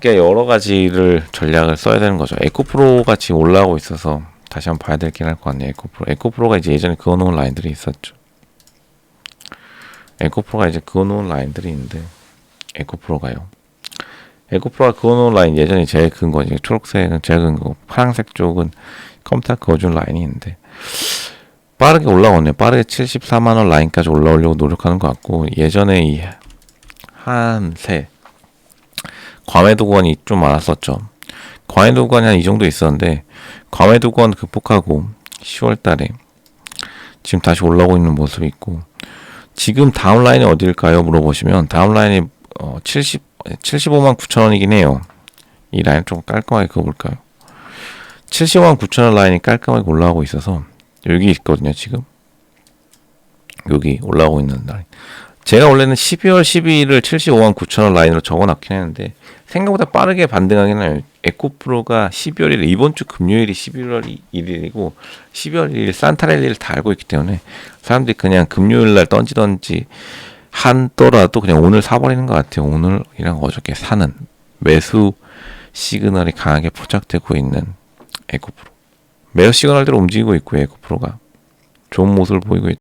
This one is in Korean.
그러니까 여러 가지를 전략을 써야 되는 거죠. 에코프로가 지금 올라오고 있어서 다시 한번 봐야 될긴 할 것 같네요. 에코프로. 에코프로가 이제 예전에 그어놓은 라인들이 있었죠. 에코프로가 이제 그어놓은 라인들이 있는데 에코프로가요. 에코프로가 그어놓은 라인 예전에 제일 큰 거, 이제 초록색은 제일 큰 거, 파란색 쪽은 컴퓨터 그어준 라인이 있는데 빠르게 올라오네요. 빠르게 74만 원 라인까지 올라오려고 노력하는 것 같고 예전에 이 한세 과매도건이 좀 많았었죠. 과매도건이 한 이 정도 있었는데 과매도건 극복하고 10월 달에 지금 다시 올라오고 있는 모습이 있고 지금 다운 라인이 어딜까요? 물어보시면 다운 라인이 어, 70 75만 9천 원이긴 해요. 이 라인 좀 깔끔하게 그어볼까요? 75만 9천 원 라인이 깔끔하게 올라오고 있어서 여기 있거든요. 지금 여기 올라오고 있는 라인. 제가 원래는 12월 12일을 75만 9천 원 라인으로 적어놨긴 했는데 생각보다 빠르게 반등하긴 해요. 에코프로가 12월 1일 이번 주 금요일이 11월 1일이고 12월 1일 산타랠리를 다 알고 있기 때문에 사람들이 그냥 금요일 날 던지던지 한더라도 그냥 오늘 사버리는 것 같아요. 오늘이랑 어저께 사는 매수 시그널이 강하게 포착되고 있는 에코프로. 매수 시그널대로 움직이고 있고요. 에코프로가 좋은 모습을 보이고 있,